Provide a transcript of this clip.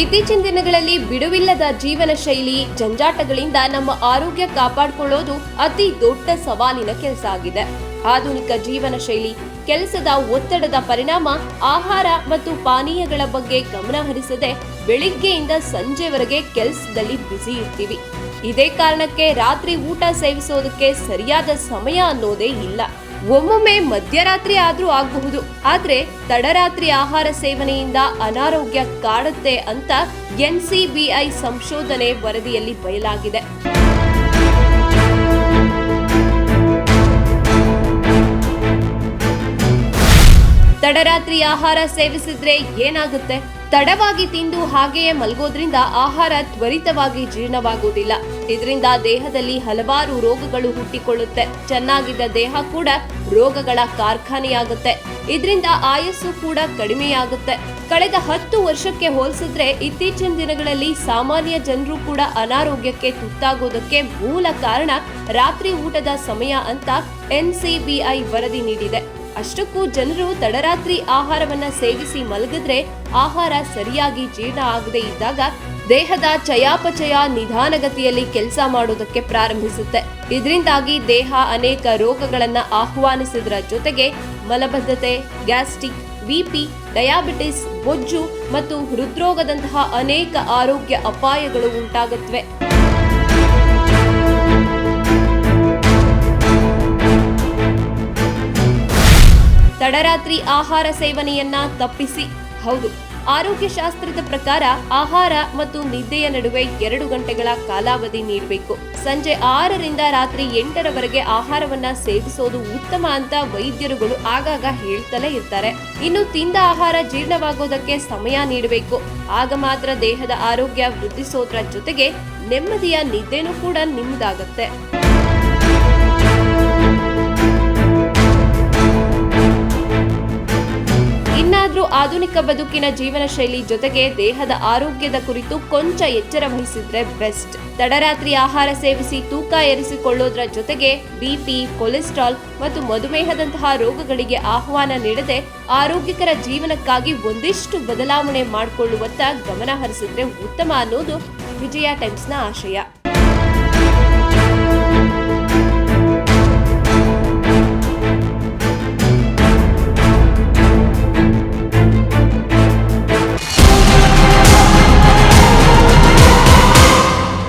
ಇತ್ತೀಚಿನ ದಿನಗಳಲ್ಲಿ ಬಿಡುವಿಲ್ಲದ ಜೀವನ ಶೈಲಿ, ಜಂಜಾಟಗಳಿಂದ ನಮ್ಮ ಆರೋಗ್ಯ ಕಾಪಾಡಿಕೊಳ್ಳೋದು ಅತಿ ದೊಡ್ಡ ಸವಾಲಿನ ಕೆಲಸ ಆಗಿದೆ. ಆಧುನಿಕ ಜೀವನ ಶೈಲಿ, ಕೆಲಸದ ಒತ್ತಡದ ಪರಿಣಾಮ, ಆಹಾರ ಮತ್ತು ಪಾನೀಯಗಳ ಬಗ್ಗೆ ಗಮನ ಹರಿಸದೆ ಬೆಳಿಗ್ಗೆಯಿಂದ ಸಂಜೆವರೆಗೆ ಕೆಲಸದಲ್ಲಿ ಬ್ಯುಸಿ ಇರ್ತೀವಿ. ಇದೇ ಕಾರಣಕ್ಕೆ ರಾತ್ರಿ ಊಟ ಸೇವಿಸೋದಕ್ಕೆ ಸರಿಯಾದ ಸಮಯ ಅನ್ನೋದೇ ಇಲ್ಲ. ಒಮ್ಮೊಮ್ಮೆ ಮಧ್ಯರಾತ್ರಿ ಆದರೂ ಆಗಬಹುದು. ಆದರೆ ತಡರಾತ್ರಿ ಆಹಾರ ಸೇವನೆಯಿಂದ ಅನಾರೋಗ್ಯ ಕಾಡುತ್ತೆ ಅಂತ ಎನ್ಸಿಬಿಐ ಸಂಶೋಧನೆ ವರದಿಯಲ್ಲಿ ಬಯಲಾಗಿದೆ. ತಡರಾತ್ರಿ ಆಹಾರ ಸೇವಿಸಿದ್ರೆ ಏನಾಗುತ್ತೆ? ತಡವಾಗಿ ತಿಂದು ಹಾಗೆಯೇ ಮಲಗೋದ್ರಿಂದ ಆಹಾರ ತ್ವರಿತವಾಗಿ ಜೀರ್ಣವಾಗುವುದಿಲ್ಲ. ಇದರಿಂದ ದೇಹದಲ್ಲಿ ಹಲವಾರು ರೋಗಗಳು ಹುಟ್ಟಿಕೊಳ್ಳುತ್ತೆ. ಚೆನ್ನಾಗಿದ್ದ ದೇಹ ಕೂಡ ರೋಗಗಳ ಕಾರ್ಖಾನೆಯಾಗುತ್ತೆ. ಇದರಿಂದ ಆಯಸ್ಸು ಕೂಡ ಕಡಿಮೆಯಾಗುತ್ತೆ. ಕಳೆದ ಹತ್ತು ವರ್ಷಕ್ಕೆ ಹೋಲಿಸಿದ್ರೆ ಇತ್ತೀಚಿನ ದಿನಗಳಲ್ಲಿ ಸಾಮಾನ್ಯ ಜನರು ಕೂಡ ಅನಾರೋಗ್ಯಕ್ಕೆ ತುತ್ತಾಗೋದಕ್ಕೆ ಮೂಲ ಕಾರಣ ರಾತ್ರಿ ಊಟದ ಸಮಯ ಅಂತ ಎನ್ಸಿಬಿಐ ವರದಿ ನೀಡಿದೆ. ಅಷ್ಟಕ್ಕೂ ಜನರು ತಡರಾತ್ರಿ ಆಹಾರವನ್ನ ಸೇವಿಸಿ ಮಲಗಿದ್ರೆ ಆಹಾರ ಸರಿಯಾಗಿ ಜೀರ್ಣ ಆಗದೆ ಇದ್ದಾಗ ದೇಹದ ಚಯಾಪಚಯ ನಿಧಾನಗತಿಯಲ್ಲಿ ಕೆಲಸ ಮಾಡೋದಕ್ಕೆ ಪ್ರಾರಂಭಿಸುತ್ತೆ. ಇದರಿಂದಾಗಿ ದೇಹ ಅನೇಕ ರೋಗಗಳನ್ನ ಆಹ್ವಾನಿಸಿದ್ರ ಜೊತೆಗೆ ಮಲಬದ್ಧತೆ, ಗ್ಯಾಸ್ಟ್ರಿಕ್ ಬಿಪಿ ಡಯಾಬಿಟಿಸ್, ಬೊಜ್ಜು ಮತ್ತು ಹೃದ್ರೋಗದಂತಹ ಅನೇಕ ಆರೋಗ್ಯ ಅಪಾಯಗಳು ಉಂಟಾಗುತ್ತವೆ ತಡರಾತ್ರಿ ಆಹಾರ ಸೇವನೆಯನ್ನ ತಪ್ಪಿಸಿ. ಹೌದು ಆರೋಗ್ಯ ಶಾಸ್ತ್ರದ ಪ್ರಕಾರ ಆಹಾರ ಮತ್ತು ನಿದ್ದೆಯ ನಡುವೆ ಎರಡು ಗಂಟೆಗಳ ಕಾಲಾವಧಿ ನೀಡಬೇಕು. ಸಂಜೆ ಆರರಿಂದ ರಾತ್ರಿ ಎಂಟರವರೆಗೆ ಆಹಾರವನ್ನ ಸೇವಿಸೋದು ಉತ್ತಮ ಅಂತ ವೈದ್ಯರುಗಳು ಆಗಾಗ ಹೇಳ್ತಲೇ ಇರ್ತಾರೆ. ಇನ್ನು ತಿಂದ ಆಹಾರ ಜೀರ್ಣವಾಗೋದಕ್ಕೆ ಸಮಯ ನೀಡಬೇಕು. ಆಗ ಮಾತ್ರ ದೇಹದ ಆರೋಗ್ಯ ವೃದ್ಧಿಸೋದ್ರ ಜೊತೆಗೆ ನೆಮ್ಮದಿಯ ನಿದ್ದೆನೂ ಕೂಡ ನಿಮ್ದಾಗತ್ತೆ. ಬದುಕಿನ ಜೀವನ ಶೈಲಿ ಜೊತೆಗೆ ದೇಹದ ಆರೋಗ್ಯದ ಕುರಿತು ಕೊಂಚ ಎಚ್ಚರ ವಹಿಸಿದ್ರೆ ಬೆಸ್ಟ್. ತಡರಾತ್ರಿ ಆಹಾರ ಸೇವಿಸಿ ತೂಕ ಏರಿಸಿಕೊಳ್ಳೋದ್ರ ಜೊತೆಗೆ ಬಿಪಿ ಕೊಲೆಸ್ಟ್ರಾಲ್ ಮತ್ತು ಮಧುಮೇಹದಂತಹ ರೋಗಗಳಿಗೆ ಆಹ್ವಾನ ನೀಡದೆ ಆರೋಗ್ಯಕರ ಜೀವನಕ್ಕಾಗಿ ಒಂದಿಷ್ಟು ಬದಲಾವಣೆ ಮಾಡಿಕೊಳ್ಳುವತ್ತ ಗಮನ ಹರಿಸಿದ್ರೆ ಉತ್ತಮ ಅನ್ನೋದು ವಿಜಯ ಟೈಮ್ಸ್ನ ಆಶಯ.